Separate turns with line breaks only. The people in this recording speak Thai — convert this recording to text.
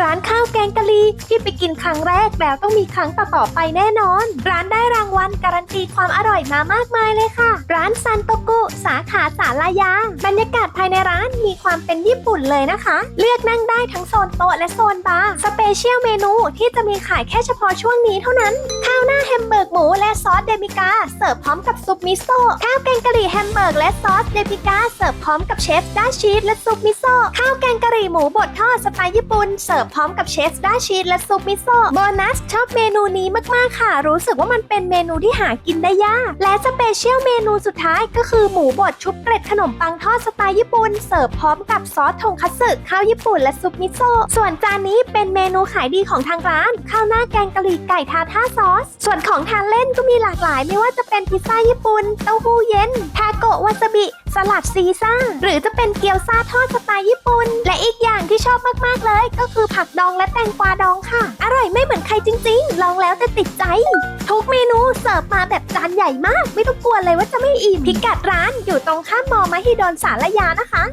ร้านข้าวแกงกะหรี่ที่ไปกินครั้งแรกแล้วต้องมีครั้งต่อๆไปแน่นอน ร้านได้รางวัลการันตีความอร่อยมามากมายเลยค่ะ ร้านซันโตกุสาขาสารยา บรรยากาศภายในร้านมีความเป็นญี่ปุ่นเลยนะคะ เลือกนั่งได้ทั้งโซนโต๊ะและโซนบาร์สเปเชียลเมนูที่จะมีขายแค่เฉพาะช่วงนี้เท่านั้น ข้าวหน้าแฮมเบอร์กหมูและส เดมิกาเสิร์ฟพร้อมกับซุปมิโซะข้าวแกงกะหรี่แฮมเบอร์กและซอสเดมิกาเสิร์ฟพร้อมกับเชฟด้าชีสและซุปมิโซะข้าวแกงกะหรี่หมูบดทอดสไตล์ญี่ปุ่นเสิร์ฟพร้อมกับเชฟด้าชีสและซุปมิโซะโบนัสชอบเมนูนี้มากๆค่ะ รู้สึกว่ามันเป็นเมนูที่หากินได้ยาก และสเปเชียลเมนูสุดท้ายก็คือหมูบดชุบเกล็ดขนมปังทอดสไตล์ญี่ปุ่นเสิร์ฟพร้อมกับซอสทงคัตสึข้าวญี่ปุ่นและซุปมิโซะส่วนจานนี้เป็นเมนูขายดีของทางร้าน ข้าวหน้าแกงกะหรี่ไก่ทาท่าซอส ส่วนของทานเล่นก็มีหลากหลายไม่ว่าจะเป็นพิซซ่าญี่ปุ่น เต้าหู้เย็น ทาโกะวาซาบิ สลัดซีซ่า หรือจะเป็นเกี๊ยวซาทอดสไตล์ญี่ปุ่น และอีกอย่างที่ชอบมากๆเลย ก็คือผักดองและแตงกวาดองค่ะ อร่อยไม่เหมือนใครจริง ๆ ลองแล้วจะติดใจ ทุกเมนูเสิร์ฟมาแบบจานใหญ่มาก ไม่ต้องกลัวเลยว่าจะไม่อิ่มพิกัดร้านอยู่ตรงข้ามมอมหิดลสารยานะคะ